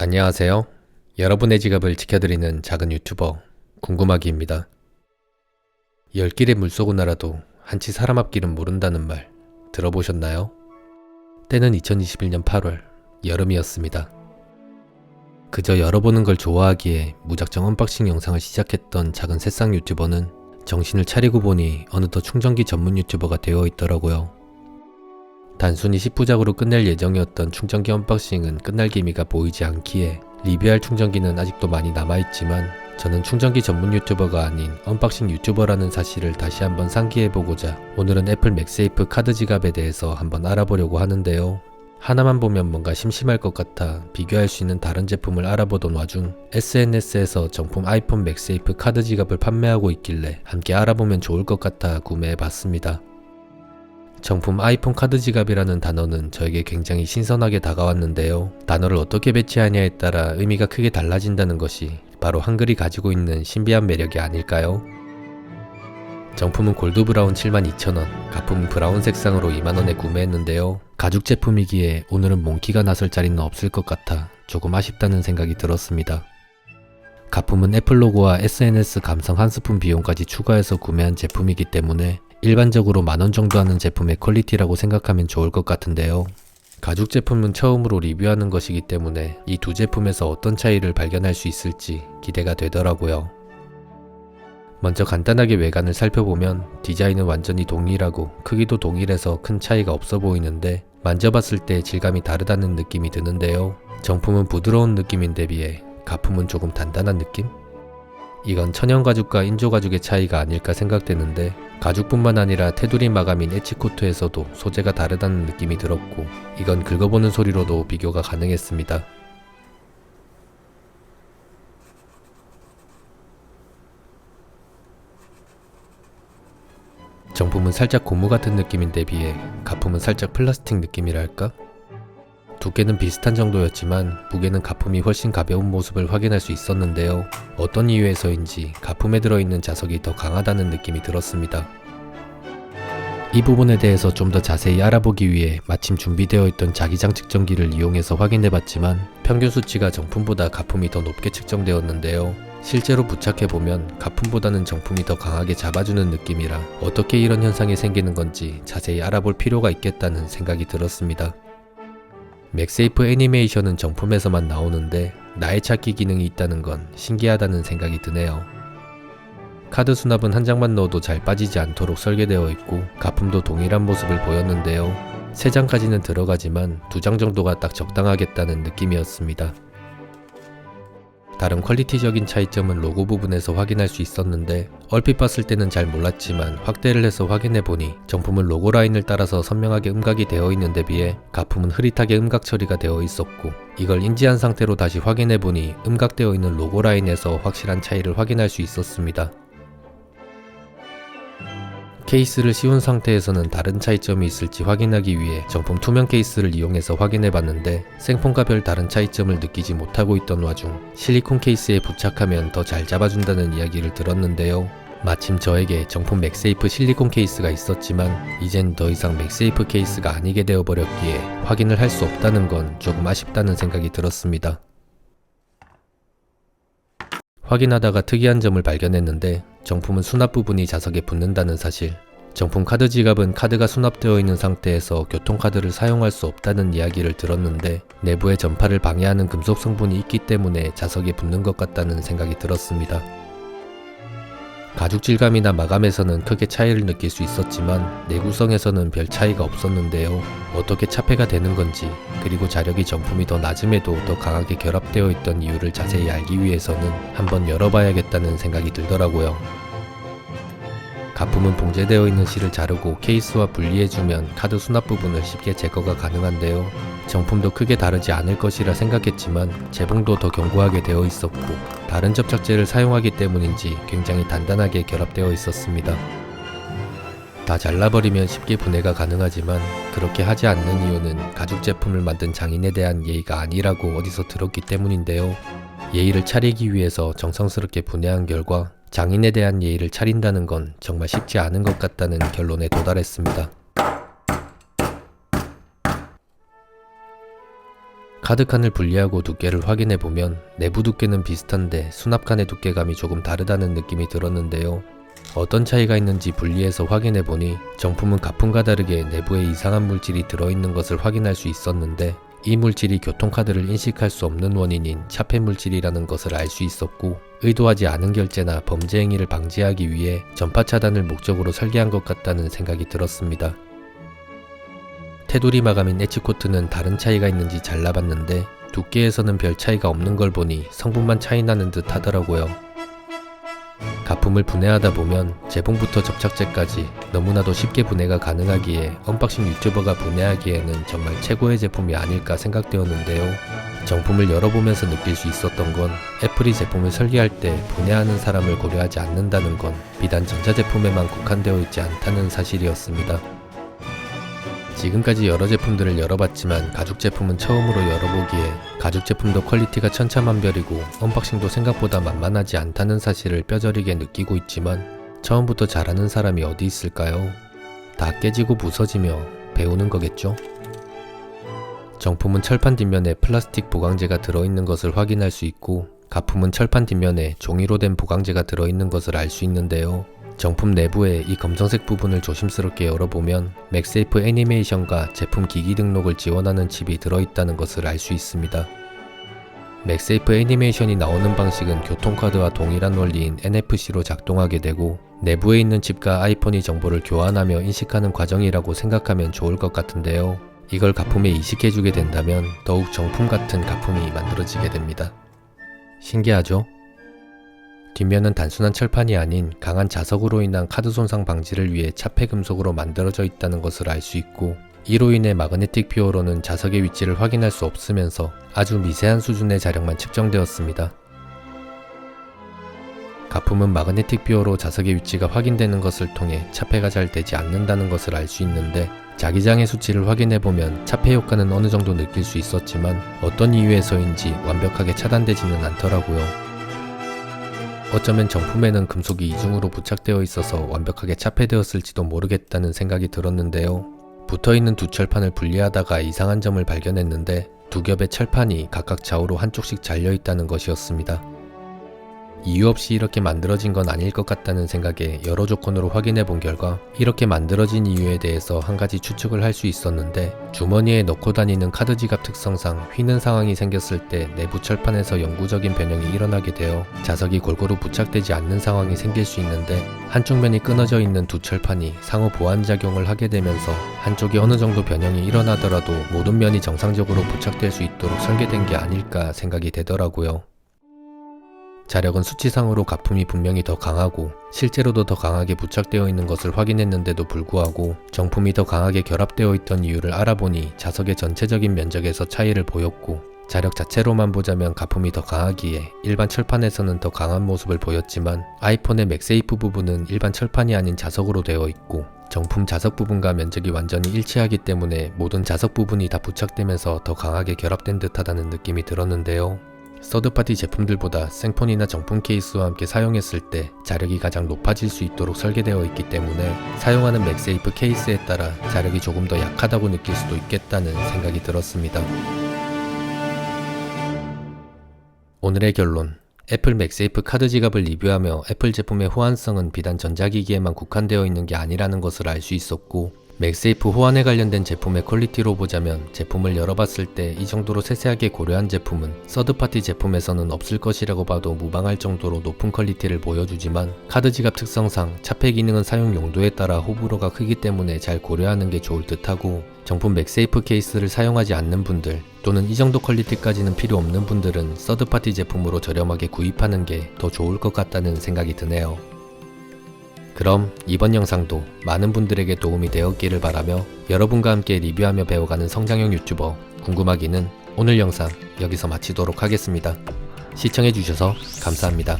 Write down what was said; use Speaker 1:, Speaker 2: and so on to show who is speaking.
Speaker 1: 안녕하세요. 여러분의 지갑을 지켜드리는 작은 유튜버 궁금하기입니다. 열 길의 물속은 알아도 한치 사람 앞길은 모른다는 말 들어보셨나요? 때는 2021년 8월 여름이었습니다. 그저 열어보는 걸 좋아하기에 무작정 언박싱 영상을 시작했던 작은 새싹 유튜버는 정신을 차리고 보니 어느덧 충전기 전문 유튜버가 되어 있더라고요. 단순히 10부작으로 끝낼 예정이었던 충전기 언박싱은 끝날 기미가 보이지 않기에 리뷰할 충전기는 아직도 많이 남아있지만 저는 충전기 전문 유튜버가 아닌 언박싱 유튜버라는 사실을 다시 한번 상기해보고자 오늘은 애플 맥세이프 카드 지갑에 대해서 한번 알아보려고 하는데요. 하나만 보면 뭔가 심심할 것 같아 비교할 수 있는 다른 제품을 알아보던 와중 SNS에서 정품 아이폰 맥세이프 카드 지갑을 판매하고 있길래 함께 알아보면 좋을 것 같아 구매해봤습니다. 정품 아이폰 카드 지갑이라는 단어는 저에게 굉장히 신선하게 다가왔는데요. 단어를 어떻게 배치하냐에 따라 의미가 크게 달라진다는 것이 바로 한글이 가지고 있는 신비한 매력이 아닐까요? 정품은 골드 브라운 72,000원, 가품은 브라운 색상으로 2만원에 구매했는데요. 가죽 제품이기에 오늘은 몽키가 나설 자리는 없을 것 같아 조금 아쉽다는 생각이 들었습니다. 가품은 애플 로고와 SNS 감성 한 스푼 비용까지 추가해서 구매한 제품이기 때문에 일반적으로 만원 정도 하는 제품의 퀄리티라고 생각하면 좋을 것 같은데요. 가죽 제품은 처음으로 리뷰하는 것이기 때문에 이 두 제품에서 어떤 차이를 발견할 수 있을지 기대가 되더라고요. 먼저 간단하게 외관을 살펴보면 디자인은 완전히 동일하고 크기도 동일해서 큰 차이가 없어 보이는데 만져봤을 때 질감이 다르다는 느낌이 드는데요. 정품은 부드러운 느낌인데 비해 가품은 조금 단단한 느낌? 이건 천연 가죽과 인조 가죽의 차이가 아닐까 생각되는데 가죽뿐만 아니라 테두리 마감인 에치코트에서도 소재가 다르다는 느낌이 들었고 이건 긁어보는 소리로도 비교가 가능했습니다. 정품은 살짝 고무 같은 느낌인데 비해 가품은 살짝 플라스틱 느낌이랄까? 두께는 비슷한 정도였지만 무게는 가품이 훨씬 가벼운 모습을 확인할 수 있었는데요. 어떤 이유에서인지 가품에 들어있는 자석이 더 강하다는 느낌이 들었습니다. 이 부분에 대해서 좀 더 자세히 알아보기 위해 마침 준비되어 있던 자기장 측정기를 이용해서 확인해 봤지만 평균 수치가 정품보다 가품이 더 높게 측정되었는데요. 실제로 부착해보면 가품보다는 정품이 더 강하게 잡아주는 느낌이라 어떻게 이런 현상이 생기는 건지 자세히 알아볼 필요가 있겠다는 생각이 들었습니다. 맥세이프 애니메이션은 정품에서만 나오는데 나의 찾기 기능이 있다는 건 신기하다는 생각이 드네요. 카드 수납은 한 장만 넣어도 잘 빠지지 않도록 설계되어 있고 가품도 동일한 모습을 보였는데요. 세 장까지는 들어가지만 두장 정도가 딱 적당하겠다는 느낌이었습니다. 다른 퀄리티적인 차이점은 로고 부분에서 확인할 수 있었는데 얼핏 봤을 때는 잘 몰랐지만 확대를 해서 확인해 보니 정품은 로고 라인을 따라서 선명하게 음각이 되어 있는데 비해 가품은 흐릿하게 음각 처리가 되어 있었고 이걸 인지한 상태로 다시 확인해 보니 음각되어 있는 로고 라인에서 확실한 차이를 확인할 수 있었습니다. 케이스를 씌운 상태에서는 다른 차이점이 있을지 확인하기 위해 정품 투명 케이스를 이용해서 확인해 봤는데 생폰과 별 다른 차이점을 느끼지 못하고 있던 와중 실리콘 케이스에 부착하면 더 잘 잡아준다는 이야기를 들었는데요. 마침 저에게 정품 맥세이프 실리콘 케이스가 있었지만 이젠 더 이상 맥세이프 케이스가 아니게 되어버렸기에 확인을 할 수 없다는 건 조금 아쉽다는 생각이 들었습니다. 확인하다가 특이한 점을 발견했는데 정품은 수납 부분이 자석에 붙는다는 사실. 정품 카드 지갑은 카드가 수납되어 있는 상태에서 교통카드를 사용할 수 없다는 이야기를 들었는데 내부에 전파를 방해하는 금속 성분이 있기 때문에 자석에 붙는 것 같다는 생각이 들었습니다. 가죽 질감이나 마감에서는 크게 차이를 느낄 수 있었지만 내구성에서는 별 차이가 없었는데요. 어떻게 차폐가 되는 건지 그리고 자력이 정품이 더 낮음에도 더 강하게 결합되어 있던 이유를 자세히 알기 위해서는 한번 열어봐야겠다는 생각이 들더라고요. 가품은 봉제되어 있는 실을 자르고 케이스와 분리해주면 카드 수납 부분을 쉽게 제거가 가능한데요. 정품도 크게 다르지 않을 것이라 생각했지만 재봉도 더 견고하게 되어 있었고 다른 접착제를 사용하기 때문인지 굉장히 단단하게 결합되어 있었습니다. 다 잘라버리면 쉽게 분해가 가능하지만 그렇게 하지 않는 이유는 가죽 제품을 만든 장인에 대한 예의가 아니라고 어디서 들었기 때문인데요. 예의를 차리기 위해서 정성스럽게 분해한 결과 장인에 대한 예의를 차린다는 건 정말 쉽지 않은 것 같다는 결론에 도달했습니다. 카드칸을 분리하고 두께를 확인해 보면 내부 두께는 비슷한데 수납칸의 두께감이 조금 다르다는 느낌이 들었는데요. 어떤 차이가 있는지 분리해서 확인해 보니 정품은 가품과 다르게 내부에 이상한 물질이 들어있는 것을 확인할 수 있었는데 이 물질이 교통카드를 인식할 수 없는 원인인 차폐 물질이라는 것을 알 수 있었고 의도하지 않은 결제나 범죄 행위를 방지하기 위해 전파 차단을 목적으로 설계한 것 같다는 생각이 들었습니다. 테두리 마감인 에치코트는 다른 차이가 있는지 잘라봤는데 두께에서는 별 차이가 없는 걸 보니 성분만 차이 나는 듯 하더라고요. 가품을 분해하다 보면 재봉부터 접착제까지 너무나도 쉽게 분해가 가능하기에 언박싱 유튜버가 분해하기에는 정말 최고의 제품이 아닐까 생각되었는데요. 정품을 열어보면서 느낄 수 있었던 건 애플이 제품을 설계할 때 분해하는 사람을 고려하지 않는다는 건 비단 전자제품에만 국한되어 있지 않다는 사실이었습니다. 지금까지 여러 제품들을 열어봤지만 가죽 제품은 처음으로 열어보기에 가죽 제품도 퀄리티가 천차만별이고 언박싱도 생각보다 만만하지 않다는 사실을 뼈저리게 느끼고 있지만 처음부터 잘하는 사람이 어디 있을까요? 다 깨지고 부서지며 배우는 거겠죠? 정품은 철판 뒷면에 플라스틱 보강제가 들어있는 것을 확인할 수 있고 가품은 철판 뒷면에 종이로 된 보강제가 들어있는 것을 알 수 있는데요. 정품 내부에 이 검정색 부분을 조심스럽게 열어보면 맥세이프 애니메이션과 제품 기기 등록을 지원하는 칩이 들어있다는 것을 알 수 있습니다. 맥세이프 애니메이션이 나오는 방식은 교통카드와 동일한 원리인 NFC로 작동하게 되고 내부에 있는 칩과 아이폰이 정보를 교환하며 인식하는 과정이라고 생각하면 좋을 것 같은데요. 이걸 가품에 이식해주게 된다면 더욱 정품 같은 가품이 만들어지게 됩니다. 신기하죠? 뒷면은 단순한 철판이 아닌 강한 자석으로 인한 카드 손상 방지를 위해 차폐 금속으로 만들어져 있다는 것을 알 수 있고 이로 인해 마그네틱 퓨어로는 자석의 위치를 확인할 수 없으면서 아주 미세한 수준의 자력만 측정되었습니다. 가품은 마그네틱 퓨어로 자석의 위치가 확인되는 것을 통해 차폐가 잘 되지 않는다는 것을 알 수 있는데 자기장의 수치를 확인해보면 차폐 효과는 어느 정도 느낄 수 있었지만 어떤 이유에서인지 완벽하게 차단되지는 않더라고요. 어쩌면 정품에는 금속이 이중으로 부착되어 있어서 완벽하게 차폐되었을지도 모르겠다는 생각이 들었는데요. 붙어있는 두 철판을 분리하다가 이상한 점을 발견했는데 두 겹의 철판이 각각 좌우로 한쪽씩 잘려 있다는 것이었습니다. 이유 없이 이렇게 만들어진 건 아닐 것 같다는 생각에 여러 조건으로 확인해 본 결과 이렇게 만들어진 이유에 대해서 한 가지 추측을 할 수 있었는데 주머니에 넣고 다니는 카드 지갑 특성상 휘는 상황이 생겼을 때 내부 철판에서 영구적인 변형이 일어나게 되어 자석이 골고루 부착되지 않는 상황이 생길 수 있는데 한쪽 면이 끊어져 있는 두 철판이 상호 보완 작용을 하게 되면서 한쪽이 어느 정도 변형이 일어나더라도 모든 면이 정상적으로 부착될 수 있도록 설계된 게 아닐까 생각이 되더라고요. 자력은 수치상으로 가품이 분명히 더 강하고 실제로도 더 강하게 부착되어 있는 것을 확인했는데도 불구하고 정품이 더 강하게 결합되어 있던 이유를 알아보니 자석의 전체적인 면적에서 차이를 보였고 자력 자체로만 보자면 가품이 더 강하기에 일반 철판에서는 더 강한 모습을 보였지만 아이폰의 맥세이프 부분은 일반 철판이 아닌 자석으로 되어 있고 정품 자석 부분과 면적이 완전히 일치하기 때문에 모든 자석 부분이 다 부착되면서 더 강하게 결합된 듯하다는 느낌이 들었는데요. 서드파티 제품들보다 생폰이나 정품 케이스와 함께 사용했을 때 자력이 가장 높아질 수 있도록 설계되어 있기 때문에 사용하는 맥세이프 케이스에 따라 자력이 조금 더 약하다고 느낄 수도 있겠다는 생각이 들었습니다. 오늘의 결론. 애플 맥세이프 카드 지갑을 리뷰하며 애플 제품의 호환성은 비단 전자기기에만 국한되어 있는 게 아니라는 것을 알 수 있었고 맥세이프 호환에 관련된 제품의 퀄리티로 보자면 제품을 열어봤을 때 이 정도로 세세하게 고려한 제품은 서드파티 제품에서는 없을 것이라고 봐도 무방할 정도로 높은 퀄리티를 보여주지만 카드 지갑 특성상 차폐 기능은 사용 용도에 따라 호불호가 크기 때문에 잘 고려하는 게 좋을 듯하고 정품 맥세이프 케이스를 사용하지 않는 분들 또는 이 정도 퀄리티까지는 필요 없는 분들은 서드파티 제품으로 저렴하게 구입하는 게 더 좋을 것 같다는 생각이 드네요. 그럼 이번 영상도 많은 분들에게 도움이 되었기를 바라며 여러분과 함께 리뷰하며 배워가는 성장형 유튜버 궁금하기는 오늘 영상 여기서 마치도록 하겠습니다. 시청해주셔서 감사합니다.